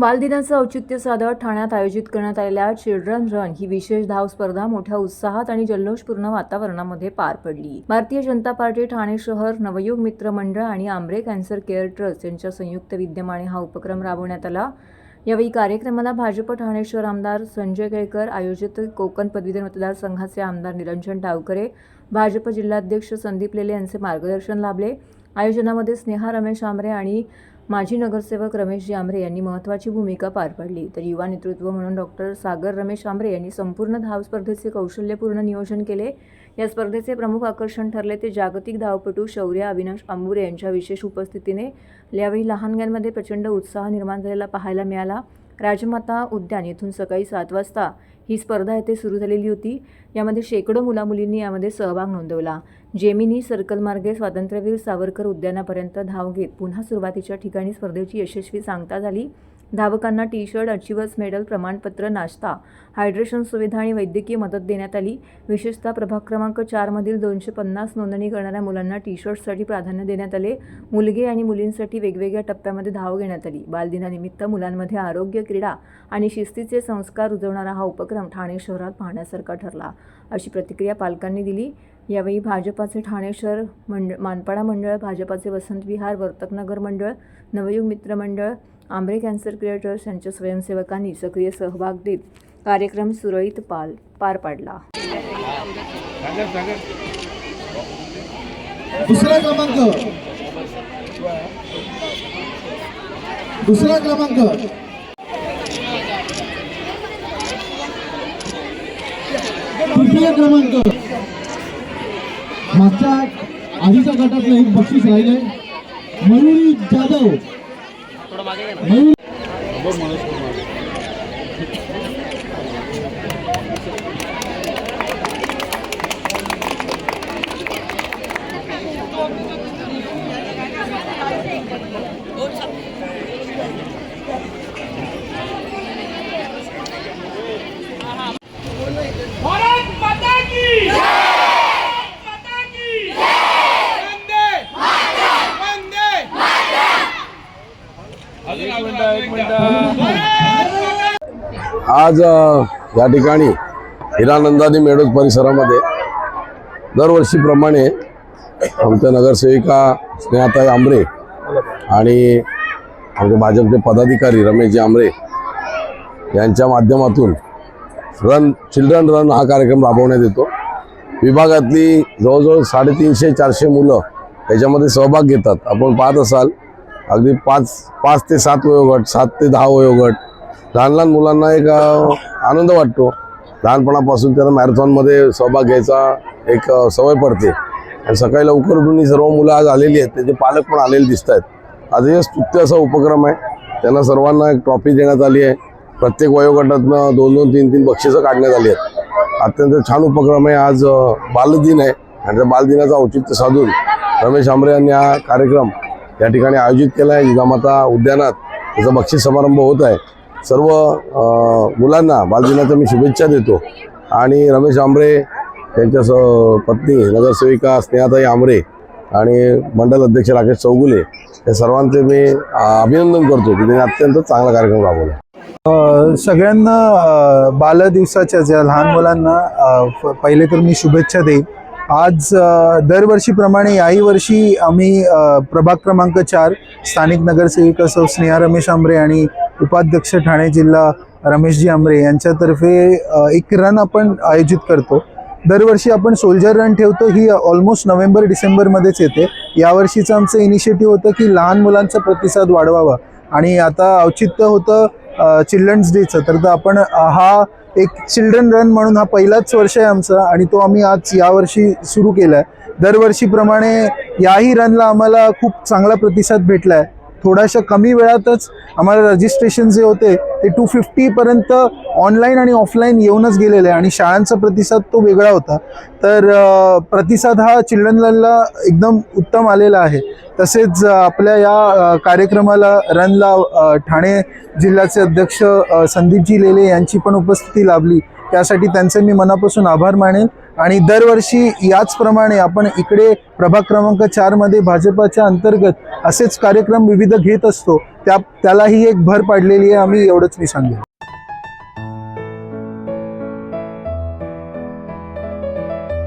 बालदिनाचं औचित्य साधत ठाण्यात आयोजित करण्यात आलेल्या चिल्ड्रन रन ही विशेष धाव स्पर्धा मोठ्या उत्साहात आणि जल्लोषपूर्ण वातावरणामध्ये पार पडली. भारतीय जनता पार्टी ठाणे शहर नवयुग मित्र मंडळ आणि आंब्रे कॅन्सर केअर ट्रस्ट यांच्या संयुक्त विद्यमाने हा उपक्रम राबवण्यात आला. यावेळी कार्यक्रमाला भाजप ठाणे शहर आमदार संजय केळकर आयोजित कोकण पदवीधर मतदारसंघाचे आमदार निरंजन टावकरे भाजप जिल्हाध्यक्ष संदीप लेले यांचे मार्गदर्शन लाभले. आयोजनामध्ये स्नेहा रमेश आमरे आणि माजी नगरसेवक रमेश जांभरे यांनी महत्त्वाची भूमिका पार पाडली. तर युवा नेतृत्व म्हणून डॉक्टर सागर रमेश आमरे यांनी संपूर्ण धाव स्पर्धेचे कौशल्यपूर्ण नियोजन केले. या स्पर्धेचे प्रमुख आकर्षण ठरले ते जागतिक धावपटू शौर्य अविनाश आंबुरे यांच्या विशेष उपस्थितीने. यावेळी लहानग्यांमध्ये प्रचंड उत्साह निर्माण झालेला पाहायला मिळाला. राजमाता उद्यान येथून सकाळी सात वाजता ही स्पर्धा येथे सुरू झालेली होती. यामध्ये शेकडो मुलामुलींनी यामध्ये सहभाग नोंदवला. जेमिनी सर्कलमार्गे स्वातंत्र्यवीर सावरकर उद्यानापर्यंत धाव घेत पुन्हा सुरुवातीच्या ठिकाणी स्पर्धेची यशस्वी सांगता झाली. धावकांना टी शर्ट अचिव्हर्स मेडल प्रमाणपत्र नाश्ता हायड्रेशन सुविधा आणि वैद्यकीय मदत देण्यात आली. विशेषतः प्रभाग क्रमांक चारमधील दोनशे पन्नास नोंदणी करणाऱ्या मुलांना टी शर्टसाठी प्राधान्य देण्यात आले. मुलगे आणि मुलींसाठी वेगवेगळ्या टप्प्यामध्ये धाव घेण्यात आली. बालदिनानिमित्त मुलांमध्ये आरोग्य क्रीडा आणि शिस्तीचे संस्कार रुजवणारा हा उपक्रम ठाणे शहरात पाहण्यासारखा ठरला. अशी प्रतिक्रिया पालकांनी दिली. यावेळी भाजपाचे ठाणे शहर मंड मानपाडा मंडळ भाजपाचे वसंत विहार वर्तकनगर मंडळ नवयुग मित्र मंडळ आंबरे कॅन्सर केअर ट्रस्ट यांच्या स्वयंसेवकांनी सक्रिय सहभाग देत कार्यक्रम सुरळीत पाल पार पाडला. दुसरा क्रमांक. दुसरा क्रमांक. तृतीय क्रमांक. मागच्या आधीच्या गटातलं एक बक्षीस राहिलंय. मयुरी जाधव. मयुरी भारत आज या ठिकाणी हिरानंदानी मेडोज परिसरामध्ये दरवर्षीप्रमाणे आमच्या नगरसेविका स्नेहाताई आंबरे आणि आमचे भाजपचे पदाधिकारी रमेशजी आंबरे यांच्या माध्यमातून रन चिल्ड्रन रन हा कार्यक्रम राबवण्यात येतो. विभागातली जवळजवळ साडेतीनशे चारशे मुलं याच्यामध्ये सहभाग घेतात. आपण पाहत असाल अगदी पाच पाच ते सात वयोगट सात ते दहा वयोगट लहान लहान मुलांना एक आनंद वाटतो. लहानपणापासून त्यांना मॅरेथॉनमध्ये सहभाग घ्यायचा एक सवय पडते. आणि सकाळी लवकर उठून ही सर्व मुलं आज आलेली आहेत. त्याचे पालक पण आलेले दिसत आहेत. आज हे स्तुत्य असा उपक्रम आहे. त्यांना सर्वांना एक ट्रॉफी देण्यात आली आहे. प्रत्येक वयोगटातनं दोन दोन तीन तीन बक्षिसं काढण्यात आली आहेत. अत्यंत छान उपक्रम आहे. आज बालदिन आहे. आणि त्या बालदिनाचं औचित्य साधून रमेश आंबरे यांनी हा कार्यक्रम या ठिकाणी आयोजित केला आहे. जिजामाता उद्यानात त्याचा बक्षीस समारंभ होत आहे. सर्व मुलांना बालदिनाच्या मी शुभेच्छा देतो. आणि रमेश आंबरे त्यांच्या स पत्नी नगरसेविका स्नेहाताई आंबरे आणि मंडल अध्यक्ष राकेश चौगुले या सर्वांचे मी अभिनंदन करतो की त्यांनी अत्यंत चांगला कार्यक्रम राबवला. सगळ्यांना बालदिवसाच्या ज्या लहान मुलांना पहिले तर मी शुभेच्छा देईन. आज दरवर्षीप्रमाणे याही वर्षी आम्ही प्रभाग क्रमांक चार स्थानिक नगरसेविका सौ स्नेहा रमेश आंबरे आणि उपाध्यक्ष ठाणे जिल्हा रमेशजी आमरे यांच्यातर्फे एक रन आपण आयोजित करतो. दरवर्षी आपण सोल्जर रन ठेवतो. ही ऑलमोस्ट नोव्हेंबर डिसेंबरमध्येच येते. यावर्षीचं आमचं इनिशिएटिव्ह होतं की लहान मुलांचा प्रतिसाद वाढवावा. आणि आता औचित्य होतं चिल्ड्रन्स डेचं तर तर आपण हा एक चिल्ड्रन रन म्हणून हा पहिलाच वर्ष आहे आमचा आणि तो आम्ही आज यावर्षी सुरू केला आहे दरवर्षीप्रमाणे याही रनला आम्हाला खूप चांगला प्रतिसाद भेटला आहे थोड्याशा कमी वेळातच आम्हाला रजिस्ट्रेशन जे होते ते टू फिफ्टीपर्यंत ऑनलाईन आणि ऑफलाईन येऊनच गेलेले आहे आणि शाळांचा प्रतिसाद तो वेगळा होता. तर प्रतिसाद हा चिल्ड्रनला एकदम उत्तम आलेला आहे. तसेच आपल्या या कार्यक्रमाला रनला ठाणे जिल्ह्याचे अध्यक्ष संदीपजी लेले यांची पण उपस्थिती लाभली. त्यासाठी त्यांचे मी मनापासून आभार मानेन. आणि दरवर्षी याचप्रमाणे आपण इकडे प्रभाग क्रमांक चारमध्ये भाजपाच्या अंतर्गत असेच कार्यक्रम विविध घेत असतो. त्या त्यालाही एक भर पाडलेली आहे आम्ही एवढंच मी सांगेन.